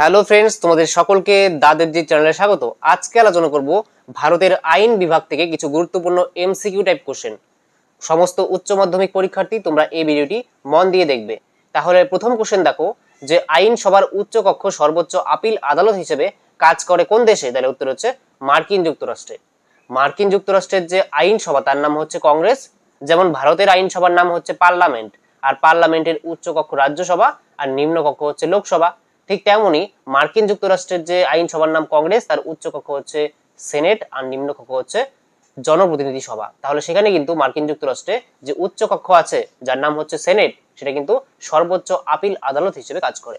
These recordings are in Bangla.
হ্যালো ফ্রেন্ডস, তোমাদের সকলকে দাদের জি চ্যানেলে স্বাগত। আজকে আলোচনা করব ভারতের আইন বিভাগ থেকে কিছু গুরুত্বপূর্ণ এমসিকিউ টাইপ কোশ্চেন সমস্ত উচ্চ মাধ্যমিক পরীক্ষার্থী তোমরা এই ভিডিওটি মন দিয়ে দেখবে। তাহলে প্রথম কোশ্চেন দেখো, যে আইন সভার উচ্চ কক্ষ সর্বোচ্চ আপিল আদালত হিসেবে কাজ করে কোন দেশে? তাহলে উত্তর হচ্ছে মার্কিন যুক্তরাষ্ট্রে। মার্কিন যুক্তরাষ্ট্রের যে আইন সভা, তার নাম হচ্ছে কংগ্রেস। যেমন ভারতের আইনসভার নাম হচ্ছে পার্লামেন্ট। আর পার্লামেন্টের উচ্চ কক্ষ রাজ্যসভা, আর নিম্ন কক্ষ হচ্ছে লোকসভা। ঠিক তেমনই মার্কিন যুক্তরাষ্ট্রের যে আইনসভার নাম কংগ্রেস, তার উচ্চ কক্ষ হচ্ছে সেনেট আর নিম্ন কক্ষ হচ্ছে জনপ্রতিনিধি সভা। তাহলে সেখানে কিন্তু মার্কিন যুক্তরাষ্ট্রে যে উচ্চ কক্ষ আছে, যার নাম হচ্ছে সেনেট, সেটা কিন্তু সর্বোচ্চ আপিল আদালত হিসেবে কাজ করে।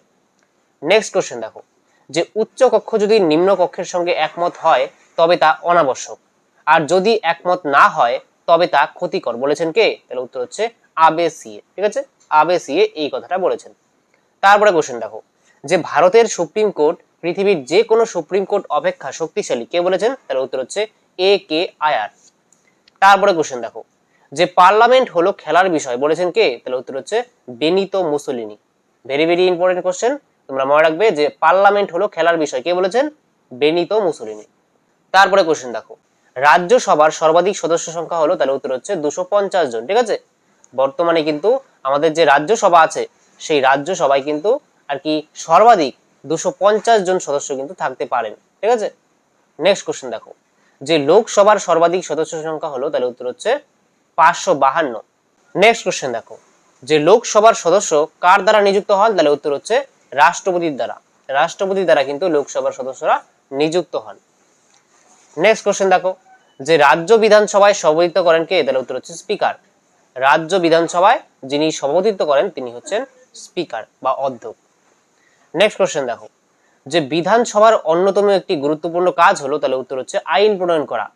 নেক্সট কোশ্চেন দেখো। যে উচ্চ কক্ষ যদি নিম্ন কক্ষের সঙ্গে একমত হয়, তবে তা অনাবশ্যক। আর যদি একমত না হয়, তবে তা ক্ষতিকর। বলেছেন কে? তাহলে উত্তর হচ্ছে আবে সিএ ঠিক আছে? আবে সিএ এই কথাটা বলেছেন। তারপরে কোশ্চেন দেখো। যে ভারতের সুপ্রিম কোর্ট, পৃথিবীর যে কোনো সুপ্রিম কোর্ট অপেক্ষা শক্তিশালী। কে বলেছেন? তাহলে উত্তর হচ্ছে এ কে আয়ার। তারপরে কোশ্চেন দেখো। যে পার্লামেন্ট হলো খেলার বিষয়, বলেছেন কে? তাহলে উত্তর হচ্ছে Benito Mussolini. Very very important question তোমরা মনে রাখবে যে পার্লামেন্ট হলো খেলার বিষয়। কে বলেছেন? Benito Mussolini. তারপরে কোশ্চেন দেখো। রাজ্যসভার সর্বাধিক সদস্য সংখ্যা হলো, তাহলে উত্তর হচ্ছে দুশো পঞ্চাশ জন, ঠিক আছে? বর্তমানে কিন্তু আমাদের যে রাজ্যসভা আছে, সেই রাজ্যসভায় কিন্তু আর কি সর্বাধিক দুশো জন সদস্য কিন্তু থাকতে পারেন, ঠিক আছে? নেক্সট কোশ্চেন দেখো। যে লোকসভার সর্বাধিক সদস্য সংখ্যা হলো, তাহলে উত্তর হচ্ছে পাঁচশো বাহান্ন। নেক্সট কোশ্চেন দেখো। যে লোকসভার সদস্য কার দ্বারা নিযুক্ত হন, তাহলে উত্তর হচ্ছে রাষ্ট্রপতির দ্বারা। রাষ্ট্রপতির দ্বারা কিন্তু লোকসভার সদস্যরা নিযুক্ত হন। নেক্সট কোশ্চেন দেখো। যে রাজ্য বিধানসভায় সভাপতিত্ব করেন কে, তাহলে উত্তর হচ্ছে স্পিকার। রাজ্য বিধানসভায় যিনি সভাপতিত্ব করেন, তিনি হচ্ছেন স্পিকার বা অধ্যক্ষ। নেক্সট কোশ্চেন দেখো। যে বিধানসভার অন্যতম একটি গুরুত্বপূর্ণ কাজ হলো, তাহলে উত্তর হচ্ছে আইন প্রণয়ন করা।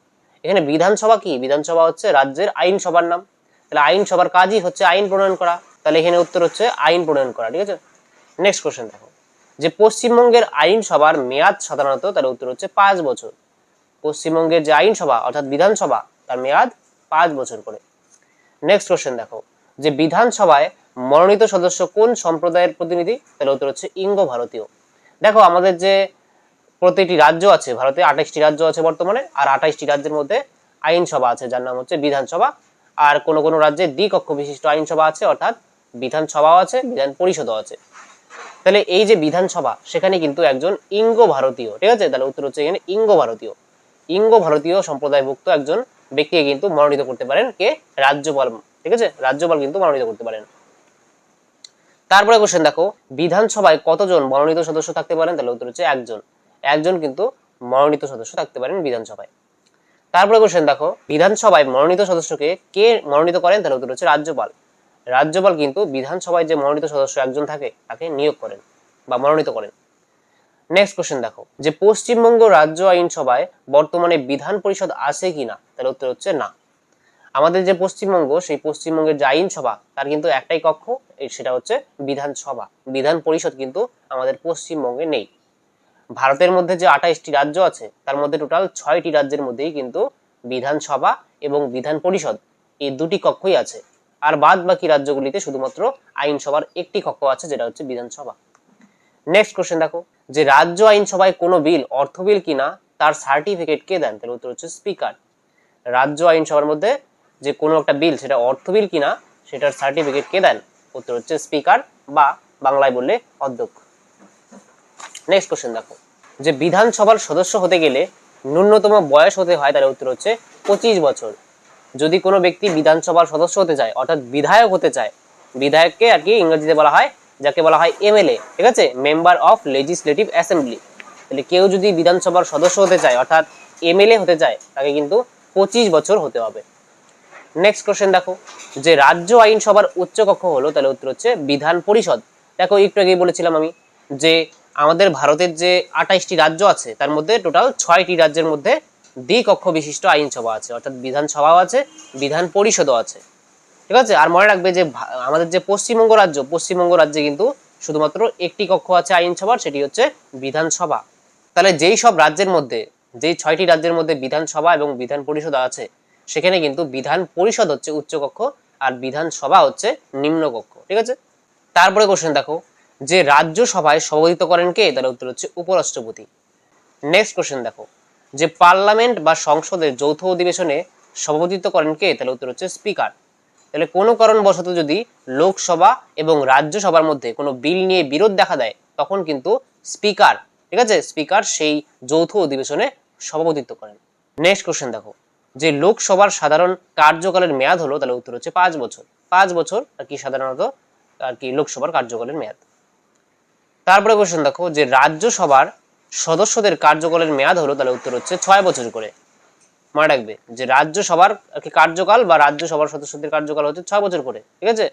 এখানে বিধানসভা কি? বিধানসভা হচ্ছে রাজ্যের আইনসভার নাম। তাহলে আইনসভার কাজই হচ্ছে আইন প্রণয়ন করা। তাহলে এখানে উত্তর হচ্ছে আইন প্রণয়ন করা, ঠিক আছে? নেক্সট কোশ্চেন দেখো। যে পশ্চিমবঙ্গের আইনসভার মেয়াদ সাধারণত তার উত্তর হচ্ছে পাঁচ বছর। পশ্চিমবঙ্গের যে আইনসভা অর্থাৎ বিধানসভা, তার মেয়াদ পাঁচ বছর করে। নেক্সট কোশ্চেন দেখো। যে বিধানসভায় মনোনীত সদস্য কোন সম্প্রদায়ের প্রতিনিধি? তাহলে উত্তর হচ্ছে ইঙ্গ ভারতীয়। দেখো, আমাদের যে প্রতিটি রাজ্য আছে, ভারতে আঠাশটি রাজ্য আছে বর্তমানে, আর আঠাশটি রাজ্যের মধ্যে আইনসভা আছে, যার নাম হচ্ছে বিধানসভা। আর কোনো কোনো রাজ্যে দ্বিকক্ষ বিশিষ্ট আইনসভা আছে, অর্থাৎ বিধানসভাও আছে, বিধান পরিষদও আছে। তাহলে এই যে বিধানসভা, সেখানে কিন্তু একজন ইঙ্গ ভারতীয়, ঠিক আছে? তাহলে উত্তর হচ্ছে এখানে ইঙ্গ ভারতীয়। ইঙ্গ ভারতীয় সম্প্রদায়ভুক্ত একজন ব্যক্তিকে কিন্তু মনোনীত করতে পারেন কে? রাজ্যপাল, ঠিক আছে? রাজ্যপাল কিন্তু মনোনীত করতে পারেন। তারপরে কোশ্চেন দেখো, বিধানসভায় কতজন মনোনীত সদস্য থাকতে পারেন? তাহলে উত্তর হচ্ছে একজন। একজন কিন্তু মনোনীত সদস্য থাকতে পারেন বিধানসভায়। তারপরে কোশ্চেন দেখো, বিধানসভায় মনোনীত সদস্যকে কে মনোনীত করেন? তাহলে উত্তর হচ্ছে রাজ্যপাল। রাজ্যপাল কিন্তু বিধানসভায় যে মনোনীত সদস্য একজন থাকে, তাকে নিয়োগ করেন বা মনোনীত করেন। নেক্সট কোশ্চেন দেখো, যে পশ্চিমবঙ্গ রাজ্য আইনসভায় বর্তমানে বিধান পরিষদ আছে কিনা? তাহলে উত্তর হচ্ছে না। আমাদের যে পশ্চিমবঙ্গ, সেই পশ্চিমবঙ্গের যে আইনসভা তার কিন্তু একটাই কক্ষ সেটা হচ্ছে বিধানসভা বিধান পরিষদ কিন্তু আমাদের পশ্চিমবঙ্গে নেই। ভারতের মধ্যে যে আঠাইশটি রাজ্য আছে, তার মধ্যে টোটাল ছয়টি রাজ্যের মধ্যেই কিন্তু বিধানসভা এবং বিধান পরিষদ এই দুটি কক্ষই আছে। আর বাদ বাকি রাজ্যগুলিতে শুধুমাত্র আইনসভার একটি কক্ষ আছে, যেটা হচ্ছে বিধানসভা নেক্সট কোশ্চেন দেখো। যে রাজ্য আইনসভায় কোনো বিল, অর্থ বিল কিনা, তার সার্টিফিকেট কে দেন? তাহলে উত্তর হচ্ছে স্পিকার রাজ্য আইনসভার মধ্যে যে কোনো একটা বিল সেটা অর্থ বিল কিনা, সেটার সার্টিফিকেট কে দেন। উত্তর হচ্ছে স্পিকার বা বাংলায় বললে অধ্যক্ষ। নেক্সট কোশ্চেন দেখো। যে বিধানসভার সদস্য হতে গেলে ন্যূনতম বয়স হতে হয় তাহলে উত্তর হচ্ছে পঁচিশ বছর। যদি কোনো ব্যক্তি বিধানসভার সদস্য হতে চায়, অর্থাৎ বিধায়ক হতে চায়, বিধায়ককে আর কি ইংরেজিতে বলা হয়, যাকে বলা হয় এমএলএ ঠিক আছে? মেম্বার অফ লেজিসলেটিভ অ্যাসেম্বলি তাহলে কেউ যদি বিধানসভার সদস্য হতে চায়, অর্থাৎ এমএলএ হতে চায়, তাকে কিন্তু পঁচিশ বছর হতে হবে। নেক্সট কোশ্চেন দেখো, যে রাজ্য আইনসভার উচ্চ কক্ষ হলো, তাহলে উত্তর হচ্ছে বিধান পরিষদ। দেখো, একটু আগেই বলেছিলাম আমি যে আমাদের ভারতের যে আঠাইশটি রাজ্য আছে, তার মধ্যে টোটাল ছয়টি রাজ্যের মধ্যে দ্বিকক্ষ বিশিষ্ট আইনসভা আছে, অর্থাৎ বিধানসভাও আছে, বিধান পরিষদও আছে। ঠিক আছে? আর মনে রাখবে যে আমাদের যে পশ্চিমবঙ্গ রাজ্য, পশ্চিমবঙ্গ রাজ্যে কিন্তু শুধুমাত্র একটি কক্ষ আছে আইনসভার সেটি হচ্ছে বিধানসভা তাহলে যেই সব রাজ্যের মধ্যে, যেই ছয়টি রাজ্যের মধ্যে বিধানসভা এবং বিধান পরিষদ আছে সেখানে কিন্তু বিধান পরিষদ হচ্ছে উচ্চকক্ষ আর বিধানসভা হচ্ছে নিম্নকক্ষ, ঠিক আছে? তারপরে কোশ্চেন দেখো, যে রাজ্যসভায় সভাপতিত্ব করেন কে? তাহলে উত্তর হচ্ছে উপরাষ্ট্রপতি। নেক্সট কোশ্চেন দেখো, যে পার্লামেন্ট বা সংসদের যৌথ অধিবেশনে সভাপতিত্ব করেন কে? তাহলে উত্তর হচ্ছে স্পিকার। তাহলে কোনো কারণবশত যদি লোকসভা এবং রাজ্যসভার মধ্যে কোনো বিল নিয়ে বিরোধ দেখা দেয়, তখন কিন্তু স্পিকার, ঠিক আছে? স্পিকার সেই যৌথ অধিবেশনে সভাপতিত্ব করেন। নেক্সট কোশ্চেন দেখো যে লোকসভার সাধারণ কার্যকালের মেয়াদ হলো, তাহলে উত্তর হচ্ছে পাঁচ বছর। পাঁচ বছর, আর কি সাধারণত, আর কি লোকসভার কার্যকালের মেয়াদ। তারপরে কোশ্চেন দেখো, যে রাজ্যসভার সদস্যদের কার্যকালের মেয়াদ হলো, তাহলে উত্তর হচ্ছে ছয় বছর করে। মনে রাখবে যে রাজ্যসভার কি কার্যকাল বা রাজ্যসভার সদস্যদের কার্যকাল হচ্ছে ছয় বছর করে, ঠিক আছে?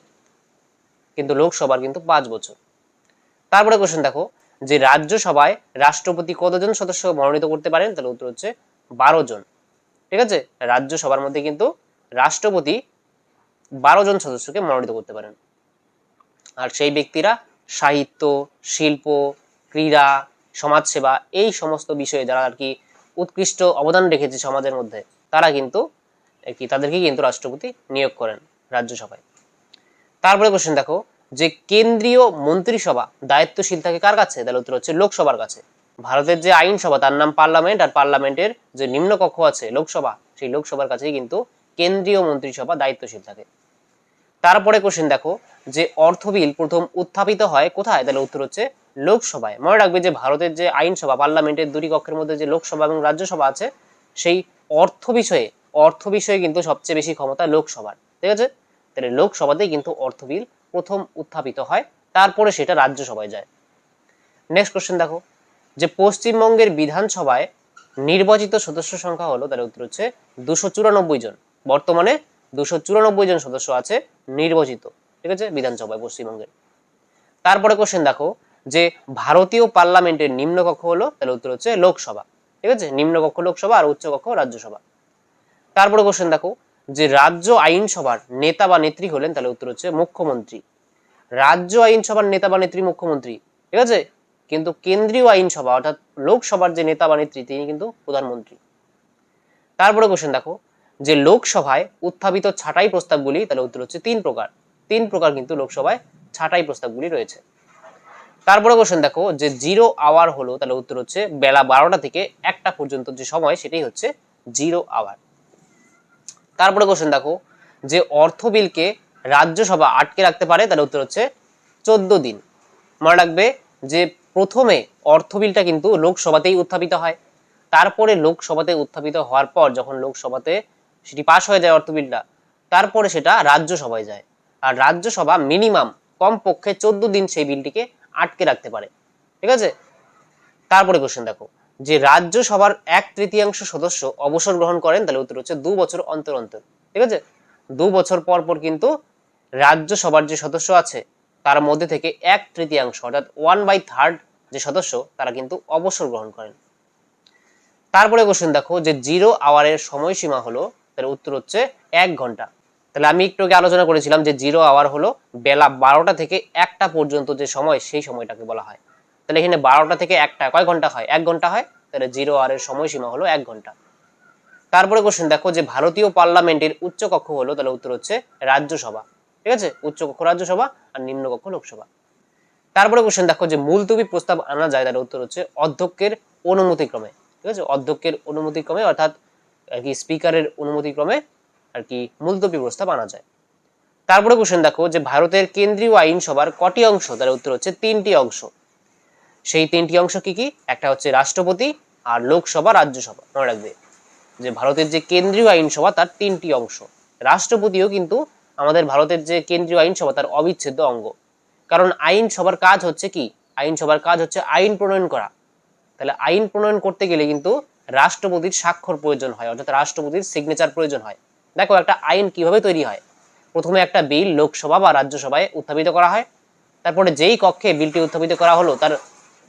কিন্তু লোকসভার কিন্তু পাঁচ বছর। তারপরে কোশ্চেন দেখো, যে রাজ্যসভায় রাষ্ট্রপতি কতজন সদস্য মনোনীত করতে পারেন, তাহলে উত্তর হচ্ছে বারো জন। ঠিক আছে? রাজ্যসভার মধ্যে কিন্তু রাষ্ট্রপতি বারো জন সদস্যকে মনোনীত করতে পারেন। আর সেই ব্যক্তিরা সাহিত্য, শিল্প, ক্রীড়া, সমাজসেবা এই সমস্ত বিষয়ে যারা আর কি উৎকৃষ্ট অবদান রেখেছে সমাজের মধ্যে, তারা কিন্তু কি তাদেরকে কিন্তু রাষ্ট্রপতি নিয়োগ করেন রাজ্যসভায় তারপরে কোশ্চেন দেখো, যে কেন্দ্রীয় মন্ত্রিসভা দায়িত্বশীল থাকে কার কাছে? তাহলে উত্তর হচ্ছে লোকসভার কাছে। ভারতের যে আইনসভা তার নাম পার্লামেন্ট আর পার্লামেন্টের যে নিম্নকক্ষ আছে লোকসভা, সেই লোকসভার কাছেই কিন্তু কেন্দ্রীয় মন্ত্রিসভা দায়িত্বশীল থাকে। তারপরে কোশ্চেন দেখো, যে অর্থ বিল প্রথম উত্থাপিত হয় কোথায়? তাহলে উত্তর হচ্ছে লোকসভায়। মনে রাখবে যে ভারতের যে আইনসভা পার্লামেন্টের দুটি কক্ষের মধ্যে যে লোকসভা এবং রাজ্যসভা আছে, সেই অর্থ বিষয়ে অর্থ বিষয়ে কিন্তু সবচেয়ে বেশি ক্ষমতা লোকসভার। ঠিক আছে? তাহলে লোকসভাতেই কিন্তু অর্থ বিল প্রথম উত্থাপিত হয়, তারপরে সেটা রাজ্যসভায় যায়। নেক্সট কোশ্চেন দেখো। যে পশ্চিমবঙ্গের বিধানসভায় নির্বাচিত সদস্য সংখ্যা হলো, তার উত্তর হচ্ছে দুশো চুরানব্বই জন। বর্তমানে দুশো চুরানব্বই জন সদস্য আছে নির্বাচিত, ঠিক আছে? বিধানসভায় পশ্চিমবঙ্গের। তারপরে কোশ্চেন দেখো, যে ভারতীয় পার্লামেন্টের নিম্নকক্ষ হলো তাহলে উত্তর হচ্ছে লোকসভা, ঠিক আছে? নিম্নকক্ষ লোকসভা আর উচ্চকক্ষ রাজ্যসভা। তারপরে কোশ্চেন দেখো, যে রাজ্য আইনসভার নেতা বা নেত্রী হলেন, তাহলে উত্তর হচ্ছে মুখ্যমন্ত্রী। রাজ্য আইনসভার নেতা বা নেত্রী মুখ্যমন্ত্রী, ঠিক আছে? কিন্তু কেন্দ্রীয় আইনসভা, অর্থাৎ লোকসভার যে নেতা বা নেত্রী, তিনি কিন্তু প্রধানমন্ত্রী। তারপরে কোশ্চেন দেখো, যে লোকসভায় উত্থাপিত ছাঁটাই প্রস্তাবগুলি, তাহলে উত্তর হচ্ছে তিন প্রকার। তিন প্রকার কিন্তু লোকসভায় ছাঁটাই প্রস্তাবগুলি রয়েছে। তারপরে কোশ্চেন দেখো, যে জিরো আওয়ার হলো, তাহলে উত্তর হচ্ছে বেলা বারোটা থেকে একটা পর্যন্ত যে সময়, সেটাই হচ্ছে জিরো আওয়ার তারপরে কোশ্চেন দেখো, যে অর্থ বিলকে রাজ্যসভা আটকে রাখতে পারে, তাহলে উত্তর হচ্ছে চোদ্দ দিন। মনে রাখবে যে প্রথমে অর্থ বিলটা কিন্তু লোকসভাতেই উত্থাপিত হয়। তারপরে লোকসভাতে উত্থাপিত হওয়ার পর যখন লোকসভাতে সেটি পাশ হয়ে যায় অর্থ বিলটা, তারপরে সেটা রাজ্যসভায় যায়। আর রাজ্যসভা মিনিমাম কমপক্ষে চোদ্দ দিন সেই বিলটিকে আটকে রাখতে পারে। ঠিক আছে? তারপরে কোশ্চেন দেখো। যে রাজ্যসভার এক তৃতীয়াংশ সদস্য অবসর গ্রহণ করেন, তাহলে উত্তর হচ্ছে দু বছর অন্তর অন্তর। ঠিক আছে? দু বছর পর পর কিন্তু রাজ্যসভার যে সদস্য আছে তার মধ্যে থেকে এক তৃতীয়াংশ, অর্থাৎ ওয়ান বাই থার্ড যে সদস্য, তারা কিন্তু অবসর গ্রহণ করেন। তারপরে কোশ্চেন দেখো যে জিরো আওয়ারের সময়সীমা হলো, তাহলে উত্তর হচ্ছে এক ঘণ্টা। তাহলে আমি একটু আগে আলোচনা করেছিলাম যে জিরো আওয়ার হলো বেলা বারোটা থেকে একটা পর্যন্ত যে সময়, সেই সময়টাকে বলা হয়। তাহলে এখানে বারোটা থেকে একটা, কয় ঘণ্টা হয়? এক ঘণ্টা হয়। তাহলে জিরো আওয়ারের সময়সীমা হলো এক ঘণ্টা। তারপরে কোশ্চেন দেখো যে ভারতীয় পার্লামেন্টের উচ্চকক্ষ হলো, তাহলে উত্তর হচ্ছে রাজ্যসভা। ঠিক আছে? উচ্চকক্ষ রাজ্যসভা আর নিম্নকক্ষ লোকসভা। তারপরে কোশ্চেন দেখো যে মুলতবি প্রস্তাব আনা যায় তাহলে উত্তর হচ্ছে অধ্যক্ষের অনুমতিক্রমে। ঠিক আছে? অধ্যক্ষের অনুমতিক্রমে, অর্থাৎ আর কি স্পিকারের অনুমতিক্রমে আর কি মুলতবি প্রস্তাব আনা যায়। তারপরে কোশ্চেন দেখো যে ভারতের কেন্দ্রীয় আইনসভার কটি অংশ, তার উত্তর হচ্ছে তিনটি অংশ। সেই তিনটি অংশ কি কি? একটা হচ্ছে রাষ্ট্রপতি আর লোকসভা রাজ্যসভা মনে রাখবে যে ভারতের যে কেন্দ্রীয় আইনসভা তার তিনটি অংশ। রাষ্ট্রপতিও কিন্তু আমাদের ভারতের যে কেন্দ্রীয় আইনসভা তার অবিচ্ছেদ্য অঙ্গ। কারণ আইনসভার কাজ হচ্ছে কি? আইনসভার কাজ হচ্ছে আইন প্রণয়ন করা। তাহলে আইন প্রণয়ন করতে গেলে কিন্তু রাষ্ট্রপতির স্বাক্ষর প্রয়োজন হয়, অর্থাৎ রাষ্ট্রপতির সিগনেচার প্রয়োজন হয়। দেখো একটা আইন কীভাবে তৈরি হয়? প্রথমে একটা বিল লোকসভা বা রাজ্যসভায় উত্থাপিত করা হয়। তারপরে যেই কক্ষে বিলটি উত্থাপিত করা হলো, তার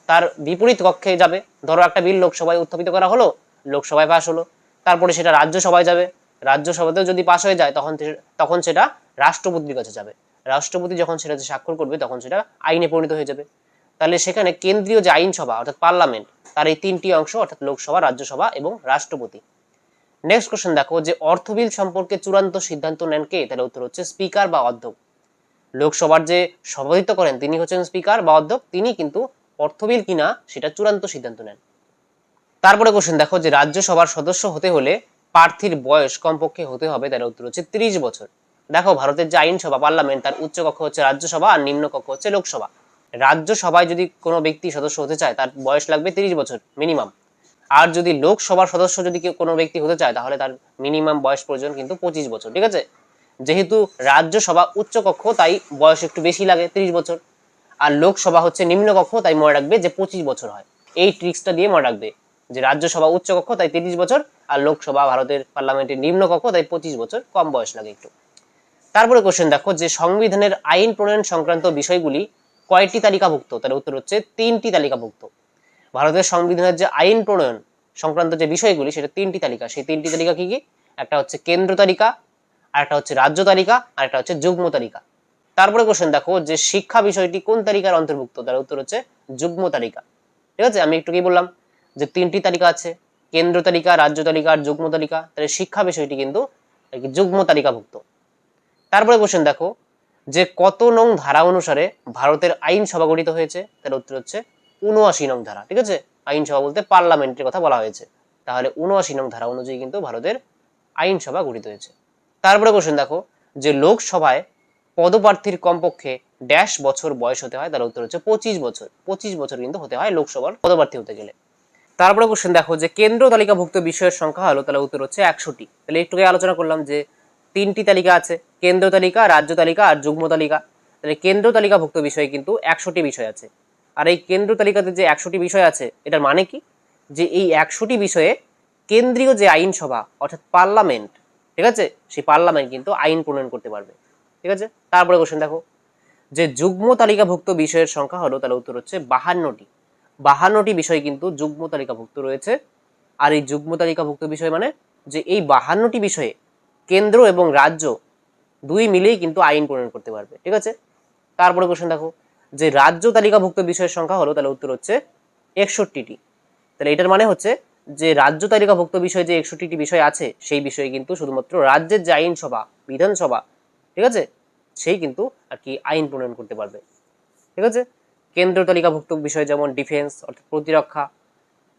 তার বিপরীত কক্ষে যাবে। ধরো একটা বিল লোকসভায় উত্থাপিত করা হলো, লোকসভায় পাশ হলো। তারপরে সেটা রাজ্যসভায় যাবে। রাজ্যসভাতেও যদি পাশ হয়ে যায়, তখন তখন সেটা রাষ্ট্রপতির কাছে যাবে। রাষ্ট্রপতি যখন সেটাতে স্বাক্ষর করবে, তখন সেটা আইনে পরিণত হয়ে যাবে। তাহলে সেখানে কেন্দ্রীয় যে আইনসভা, অর্থাৎ পার্লামেন্ট, তার এই তিনটি অংশ, অর্থাৎ লোকসভা, রাজ্যসভা এবং রাষ্ট্রপতি। নেক্সট কোশ্চেন দেখো যে অর্থ বিল সম্পর্কে চূড়ান্ত সিদ্ধান্ত নেন কে? তাহলে উত্তর হচ্ছে স্পিকার বা অধ্যক্ষ। লোকসভার যে সভাপতিত্ব করেন, তিনি হচ্ছেন স্পিকার বা অধ্যক্ষ, তিনি কিন্তু অর্থবিল কিনা, সেটা চূড়ান্ত সিদ্ধান্ত নেন। তারপরে কোশ্চেন দেখো যে, রাজ্যসভার সদস্য হতে হলে প্রার্থীর বয়স কমপক্ষে হতে হবে তার উত্তর হচ্ছে ত্রিশ বছর। দেখো, ভারতের যে আইনসভা, পার্লামেন্ট, তার উচ্চ কক্ষ হচ্ছে রাজ্যসভা আর নিম্ন কক্ষ হচ্ছে লোকসভা। রাজ্যসভায় যদি কোনো ব্যক্তি সদস্য হতে চায়, তার বয়স লাগবে তিরিশ বছর মিনিমাম আর যদি লোকসভার সদস্য যদি কেউ কোনো ব্যক্তি হতে চায়, তাহলে তার মিনিমাম বয়স প্রয়োজন কিন্তু পঁচিশ বছর, ঠিক আছে? যেহেতু রাজ্যসভা উচ্চ কক্ষ, তাই বয়স একটু বেশি লাগে তিরিশ বছর। আর লোকসভা হচ্ছে নিম্ন কক্ষ, তাই মনে রাখবে যে পঁচিশ বছর হয়। এই ট্রিক্সটা দিয়ে মনে রাখবে। যে রাজ্যসভা উচ্চ কক্ষ, তাই তিরিশ বছর, আর লোকসভা ভারতের পার্লামেন্টের নিম্ন কক্ষ, তাই পঁচিশ বছর, কম বয়স লাগে একটু। তারপরে কোশ্চেন দেখো, যে সংবিধানের আইন প্রণয়ন সংক্রান্ত বিষয়গুলি কয়টি তালিকাভুক্ত? তার উত্তর হচ্ছে তিনটি তালিকাভুক্ত। ভারতের সংবিধানের যে আইন প্রণয়ন সংক্রান্ত যে বিষয়গুলি, সেটা তিনটি তালিকা। সেই তিনটি তালিকা কি কি? একটা হচ্ছে কেন্দ্র তালিকা, আর একটা হচ্ছে রাজ্য তালিকা, আর একটা হচ্ছে যুগ্ম তালিকা। তারপরে কোশ্চেন দেখো, যে শিক্ষা বিষয়টি কোন তালিকার অন্তর্ভুক্ত? তার উত্তর হচ্ছে যুগ্ম তালিকা। ঠিক আছে? আমি একটু কি বললাম? যে তিনটি তালিকা আছে, কেন্দ্র তালিকা, রাজ্য তালিকা আর যুগ্ম তালিকা, তাহলে শিক্ষা বিষয়টি কিন্তু যুগ্ম তালিকাভুক্ত। তারপরে কোশ্চেন দেখো, যে কত নং ধারা অনুসারে ভারতের আইনসভা গঠিত হয়েছে, তার উত্তর হচ্ছে উনআশি নং ধারা, ঠিক আছে? আইনসভা বলতে পার্লামেন্টের কথা বলা হয়েছে। তাহলে উনআশি নং ধারা অনুযায়ী কিন্তু ভারতের আইনসভা গঠিত হয়েছে। তারপরে কোশ্চেন দেখো, যে লোকসভায় পদপ্রার্থীর কমপক্ষে ড্যাশ বছর বয়স হতে হয়, তার উত্তর হচ্ছে পঁচিশ বছর। পঁচিশ বছর কিন্তু হতে হয় লোকসভার পদপ্রার্থী হতে গেলে। তারপরে কোশ্চেন দেখো যে কেন্দ্র তালিকাভুক্ত বিষয়ের সংখ্যা হলো, তাহলে উত্তর হচ্ছে একশোটি। তাহলে একটু আলোচনা করলাম যে তিনটি তালিকা আছে কেন্দ্র তালিকা, রাজ্য তালিকা আর যুগ্ম তালিকা। তাহলে কেন্দ্র তালিকাভুক্ত বিষয়ে কিন্তু একশোটি বিষয় আছে। আর এই কেন্দ্র তালিকাতে যে একশোটি বিষয় আছে, এটার মানে কি? যে এই একশোটি বিষয়ে কেন্দ্রীয় যে আইনসভা, অর্থাৎ পার্লামেন্ট, ঠিক আছে? সেই পার্লামেন্ট কিন্তু আইন প্রণয়ন করতে পারবে। ঠিক আছে? তারপরে কোশ্চেন দেখো। যে যুগ্ম তালিকাভুক্ত বিষয়ের সংখ্যা হলো, তাহলে উত্তর হচ্ছে বাহান্নটি। বাহান্নটি বিষয় কিন্তু যুগ্ম তালিকাভুক্ত রয়েছে। আর এই যুগ্ম তালিকাভুক্ত বিষয় মানে যে এই বাহান্নটি বিষয়ে কেন্দ্র এবং রাজ্য দুই মিলেই কিন্তু আইন প্রণয়ন করতে পারবে, ঠিক আছে? তারপরে কোশ্চেন দেখো, যে রাজ্য তালিকাভুক্ত বিষয়ের সংখ্যা হলো, তাহলে উত্তর হচ্ছে একষট্টিটি। তাহলে এটার মানে হচ্ছে যে রাজ্য তালিকাভুক্ত বিষয় যে একষট্টিটি বিষয় আছে, সেই বিষয়ে কিন্তু শুধুমাত্র রাজ্যের যে আইনসভা, বিধানসভা, ঠিক আছে? সেই কিন্তু আর কি আইন প্রণয়ন করতে পারবে, ঠিক আছে? কেন্দ্র তালিকাভুক্ত বিষয় যেমন ডিফেন্স, অর্থাৎ প্রতিরক্ষা,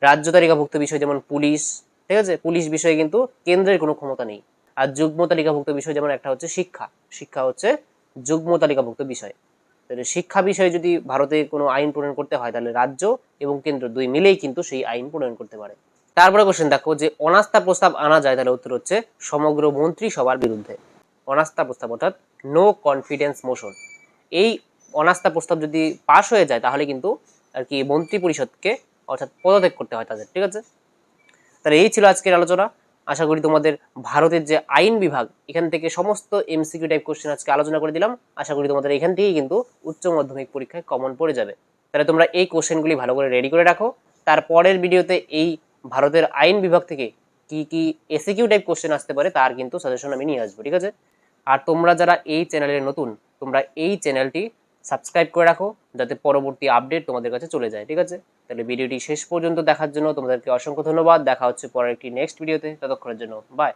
রাজ্য তালিকাভুক্ত বিষয় যেমন পুলিশ, ঠিক আছে? পুলিশ বিষয়ে কিন্তু কেন্দ্রের কোনো ক্ষমতা নেই। আর যুগ্ম তালিকাভুক্ত বিষয় যেমন একটা হচ্ছে শিক্ষা। শিক্ষা হচ্ছে যুগ্ম তালিকাভুক্ত বিষয়। তাহলে শিক্ষা বিষয়ে যদি ভারতে কোনো আইন প্রণয়ন করতে হয়, তাহলে রাজ্য এবং কেন্দ্র দুই মিলেই কিন্তু সেই আইন প্রণয়ন করতে পারে। তারপরে কোশ্চেন দেখো যে অনাস্থা প্রস্তাব আনা যায়, তাহলে উত্তর হচ্ছে সমগ্র মন্ত্রিসভার বিরুদ্ধে। অনাস্থা প্রস্তাব, অর্থাৎ নো কনফিডেন্স মোশন এই অনাস্থা প্রস্তাব যদি পাশ হয়ে যায়, তাহলে কিন্তু আর কি মন্ত্রী পরিষদকে অর্থাৎ পদত্যাগ করতে হয় তাদের, ঠিক আছে? তাহলে এই ছিল আজকের আলোচনা। আশা করি তোমাদের ভারতের যে আইন বিভাগ, এখান থেকে সমস্ত এমসিকিউ টাইপ কোশ্চেন আজকে আলোচনা করে দিলাম। আশা করি তোমাদের এখান থেকেই কিন্তু উচ্চ মাধ্যমিক পরীক্ষায় কমন পড়ে যাবে। তাহলে তোমরা এই কোশ্চেনগুলি ভালো করে রেডি করে রাখো। তার পরের ভিডিওতে এই ভারতের আইন বিভাগ থেকে কি কি এসিকিউ টাইপ কোশ্চেন আসতে পারে, তার কিন্তু সাজেশন আমি নিয়ে আসব, ঠিক আছে? আর তোমরা যারা এই চ্যানেলে নতুন, তোমরা এই চ্যানেলটি সাবস্ক্রাইব করে রাখো, যাতে পরবর্তী আপডেট তোমাদের কাছে চলে যায়, ঠিক আছে? তাহলে ভিডিওটি শেষ পর্যন্ত দেখার জন্য তোমাদেরকে অসংখ্য ধন্যবাদ। দেখা হচ্ছে পরের একটি নেক্সট ভিডিওতে ততক্ষণের জন্য বাই